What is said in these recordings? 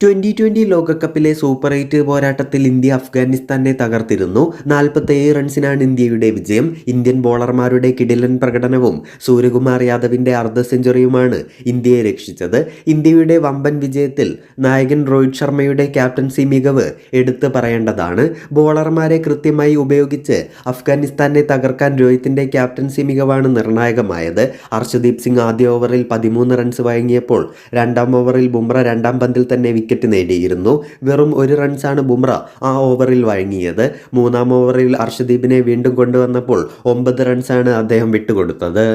Twenty twenty ലോകകപ്പിലെ super eight പോരാട്ടത്തിൽ India അഫ്ഗാനിസ്ഥാനെ തകർത്തിരുന്നു. നാൽപ്പത്തേഴ് റൺസിനാണ് ഇന്ത്യയുടെ വിജയം. ഇന്ത്യൻ ബോളർമാരുടെ കിടിലൻ പ്രകടനവും സൂര്യകുമാർ യാദവിന്റെ അർദ്ധ സെഞ്ചുറിയുമാണ് ഇന്ത്യയെ രക്ഷിച്ചത്. ഇന്ത്യയുടെ വമ്പൻ വിജയത്തിൽ നായകൻ രോഹിത് ശർമ്മയുടെ ക്യാപ്റ്റൻസി മികവ് എടുത്തു പറയേണ്ടതാണ്. ബോളർമാരെ കൃത്യമായി ഉപയോഗിച്ച് അഫ്ഗാനിസ്ഥാനെ തകർക്കാൻ രോഹിത്തിന്റെ ക്യാപ്റ്റൻസി മികവാണ് നിർണായകമായത്. അർഷദീപ് സിംഗ് ആദ്യ ഓവറിൽ പതിമൂന്ന് റൺസ് വഴങ്ങിയപ്പോൾ രണ്ടാം ഓവറിൽ ബുംറ രണ്ടാം പന്തിൽ തന്നെ വിക്കറ്റ് നേടിയിരുന്നു. വെറും ഒരു റൺസാണ് ബുംറ ആ ഓവറിൽ വഴങ്ങിയത്. മൂന്നാം ഓവറിൽ അർഷദീപിനെ വീണ്ടും കൊണ്ടുവന്നപ്പോൾ ഒമ്പത് റൺസാണ് അദ്ദേഹം വിട്ടുകൊടുത്തത്.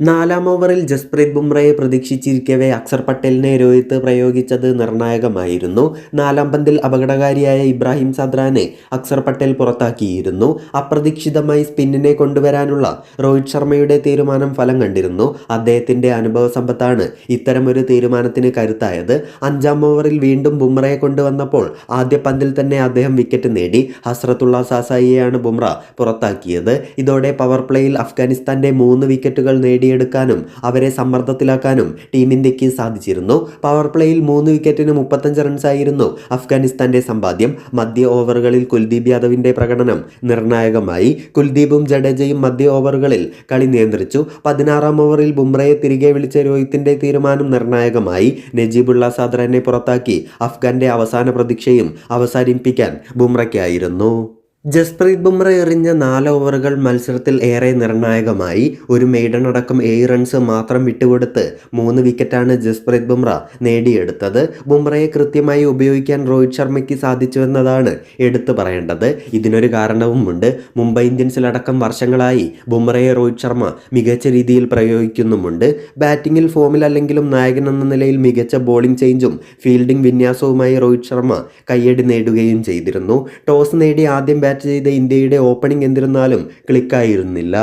നാലാം ഓവറിൽ ജസ്പ്രീത് ബുംറയെ പ്രതീക്ഷിച്ചിരിക്കവേ അക്സർ പട്ടേലിനെ രോഹിത് പ്രയോഗിച്ചത് നിർണായകമായിരുന്നു. നാലാം പന്തിൽ അപകടകാരിയായ ഇബ്രാഹിം സദ്രാനെ അക്സർ പട്ടേൽ പുറത്താക്കിയിരുന്നു. അപ്രതീക്ഷിതമായി സ്പിന്നിനെ കൊണ്ടുവരാനുള്ള രോഹിത് ശർമ്മയുടെ തീരുമാനം ഫലം കണ്ടിരുന്നു. അദ്ദേഹത്തിന്റെ അനുഭവ സമ്പത്താണ് ഇത്തരമൊരു തീരുമാനത്തിന് കരുത്തായത്. അഞ്ചാം ഓവറിൽ വീണ്ടും ബുംറയെ കൊണ്ടുവന്നപ്പോൾ ആദ്യ പന്തിൽ തന്നെ അദ്ദേഹം വിക്കറ്റ് നേടി. ഹസ്രത്തുള്ള സാസായിയെയാണ് ബുംറ പുറത്താക്കിയത്. ഇതോടെ പവർ പ്ലേയിൽ അഫ്ഗാനിസ്ഥാന്റെ മൂന്ന് വിക്കറ്റുകൾ നേടിയെടുക്കാനും അവരെ സമ്മർദ്ദത്തിലാക്കാനും ടീം ഇന്ത്യയ്ക്ക് സാധിച്ചിരുന്നു പവർ പ്ലേയിൽ മൂന്ന് വിക്കറ്റിന് മുപ്പത്തഞ്ച് റൺസായിരുന്നു അഫ്ഗാനിസ്ഥാന്റെ സമ്പാദ്യം. മധ്യ ഓവറുകളിൽ കുൽദീപ് യാദവിന്റെ പ്രകടനം നിർണായകമായി. കുൽദീപും ജഡേജയും മധ്യ ഓവറുകളിൽ കളി നിയന്ത്രിച്ചു. പതിനാറാം ഓവറിൽ ബുംറയെ തിരികെ വിളിച്ച രോഹിത്തിന്റെ തീരുമാനം നിർണായകമായി. നജീബുള്ള സാദ്രനെ പുറത്താക്കി അഫ്ഗാന്റെ അവസാന പ്രതീക്ഷയും അവസാനിപ്പിക്കാൻ ബുംറയ്ക്കായിരുന്നു. ജസ്പ്രീത് ബുംറ എറിഞ്ഞ നാല് ഓവറുകൾ മത്സരത്തിൽ ഏറെ നിർണായകമായി. ഒരു മെയ്ഡൻ അടക്കം ഏഴ് റൺസ് മാത്രം വിട്ടുകൊടുത്ത് മൂന്ന് വിക്കറ്റാണ് ജസ്പ്രീത് ബുംറ നേടിയെടുത്തത്. ബുംറയെ കൃത്യമായി ഉപയോഗിക്കാൻ രോഹിത് ശർമ്മയ്ക്ക് സാധിച്ചുവെന്നതാണ് എടുത്തു പറയേണ്ടത്. ഇതിനൊരു കാരണവുമുണ്ട്. മുംബൈ ഇന്ത്യൻസിലടക്കം വർഷങ്ങളായി ബുംറയെ രോഹിത് ശർമ്മ മികച്ച രീതിയിൽ പ്രയോഗിക്കുന്നുമുണ്ട്. ബാറ്റിംഗിൽ ഫോമിലല്ലെങ്കിലും നായകൻ എന്ന നിലയിൽ മികച്ച ബോളിംഗ് ചേഞ്ചും ഫീൽഡിംഗ് വിന്യാസവുമായി രോഹിത് ശർമ്മ കയ്യടി നേടുകയും ചെയ്തിരുന്നു. ടോസ് നേടി ആദ്യം ബാറ്റ് ചെയ്ത ഇന്ത്യയുടെ ഓപ്പണിംഗ് എന്നിരുന്നാലും ക്ലിക്കായിരുന്നില്ല